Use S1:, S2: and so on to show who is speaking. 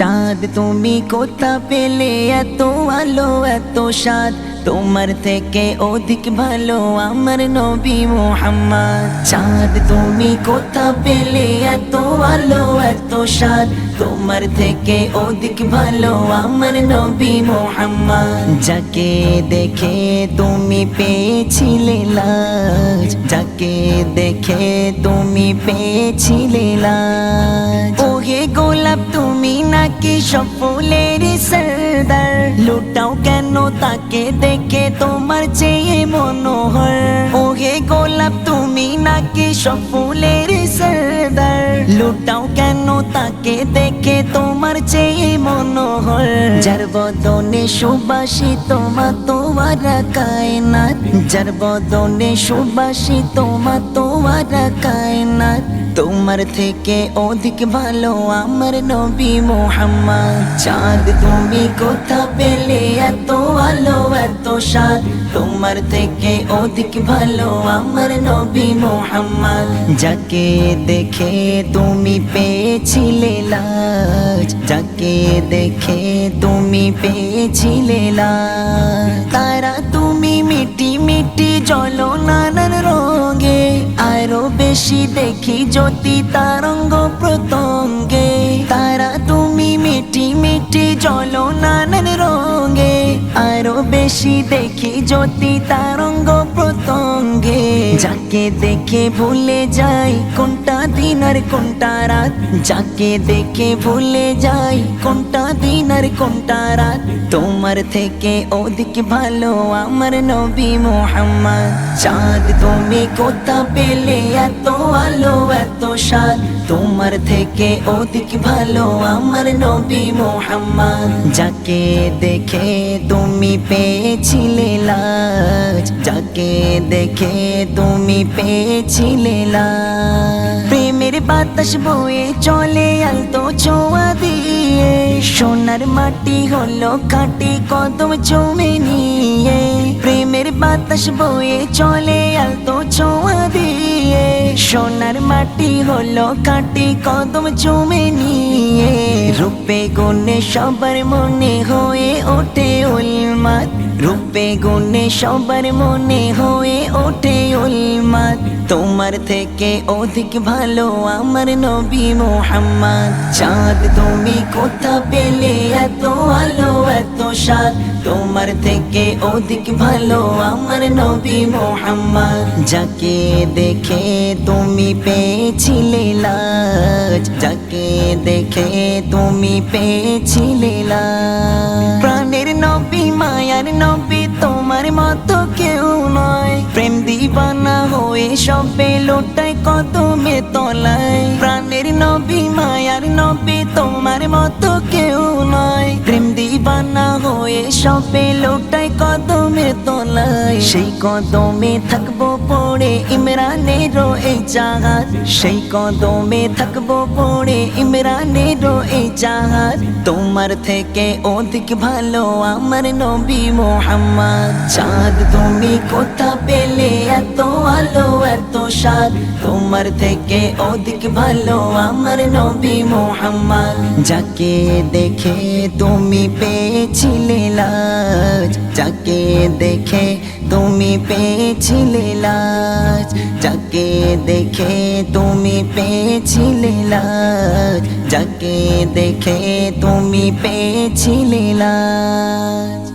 S1: চাঁদ তুমি কোথা পেলে? এত আলো, এত স্বাদ। তোমার থেকে অধিক ভালো আমার নবী মোহাম্মদ। চাঁদ তুমি কোথা পেলে? এত আলো, এত স্বাদ। তোমার থেকে অধিক ভালো আমার নবী মোহাম্মদ। যাকে দেখে তুমি পেয়েছিলে লাজ। যাকে দেখে তুমি পেয়েছিলে লাজ। ওহে গোলাপ তুমি নাকি সফলের সরদার? লুটাও কেন তাকে দেখে তোমার চেয়ে মনোহর? ওহে গোলাপ, তুমি নাকি সফলের সরদার? লুটাও কেন তাকে দেখে তোমার চেয়ে মনোহর? যার বদনে সুবাসিত মা তোমার কায়নাত। যার বদনে সুবাসিত মা তোমার কায়নাত। তোমার থেকে অধিক ভালো আমার নবী মোহাম্মদ চাঁদ তুমি কোথা পেলে এত আলো এত স্বাদ তোমার থেকে অধিক ভালো আমার নবী মোহাম্মদ যাকে দেখে তুমি পেয়েছিলে লাজ যাকে দেখে তুমি পেয়েছিলে লাজ তারা তুমি মিটি মিটি জলো নানান রঙে আরও বেশি দেখি জ্যোতি তারঙ্গ প্রতঙ্গে তারা তুমি মিটি মিটি জলো নানান রঙে। আরও বেশি দেখি জ্যোতি তারঙ্গ প্রতঙ্গে যাকে দেখে ভুলে যাই কোনটা দিন আর কোনটা রাত যাকে দেখে ভুলে যাই কোনটা দিন আর কোনটা রাত তোমার থেকে অধিক ভালো আমার নবী মোহাম্মদ চাঁদ তুমি কোথা পেলে এত আলো স্বাদ তোমার থেকে অধিক ভালো আমার নবী মোহাম্মদ। যাকে দেখে তুমি পেয়েছিলে লাজ, যাকে দেখে তুমি পেয়েছিলে লাজ। প্রেমের বাতাস বয়ে চলে আলতো ছোঁয়া দিয়ে, সোনার মাটি হলো কাটি কদম প্রেমের বাতাস বয়ে চলে আলতো ছোঁয়া দিয়ে। সোনার মাটি হলো কাটি কদম চুমে নিয়ে। রূপে গুণে সবার মনে হয়ে ওঠে উলমাত রূপে গুণে সবার মনে হয়ে ওঠে উলমাত তোমার থেকে অধিক ভালো আমার নবী মোহাম্মদ। চাঁদ তুমি কোথা পেলে? এত আলো, এত স্বাদ। তোমার থেকে অধিক ভালো আমার নবী মোহাম্মদ। যাকে দেখে তুমি পেয়েছিলে লাজ। যাকে দেখে তুমি পেয়েছিলে লাজ। প্রাণের নবী মায়ার নবী তোমার মতো কেউ নয়। প্রেম দিবানা হয়ে সবে লোটায় কদমে তলায় প্রাণের নবী, মায়ার নবী তোমার মতো কেউ নয়। প্রেম দিবানা হয়ে সবে লোটায় কদমে তলায় সেই কদমে থাকব পড়ে ইমরানের এই জাহাজ সেই কদমে থাকব পড়ে ইমরানের জাহাজ, তোমার থেকে অধিক ভালো আমার নবী মোহাম্মদ। চাঁদ, তুমি কোথা পেলে এত আলো, এত স্বাদ? তোমার থেকে অধিক ভালো আমার নবী মোহাম্মদ। যাকে দেখে তুমি পেয়েছিলে লাজ, যাকে দেখে তুমি পেয়েছিলে লাজ যাকে দেখে তুমি পেয়েছিলে লাজ যাকে দেখে তুমি পেয়েছিলে লাজ।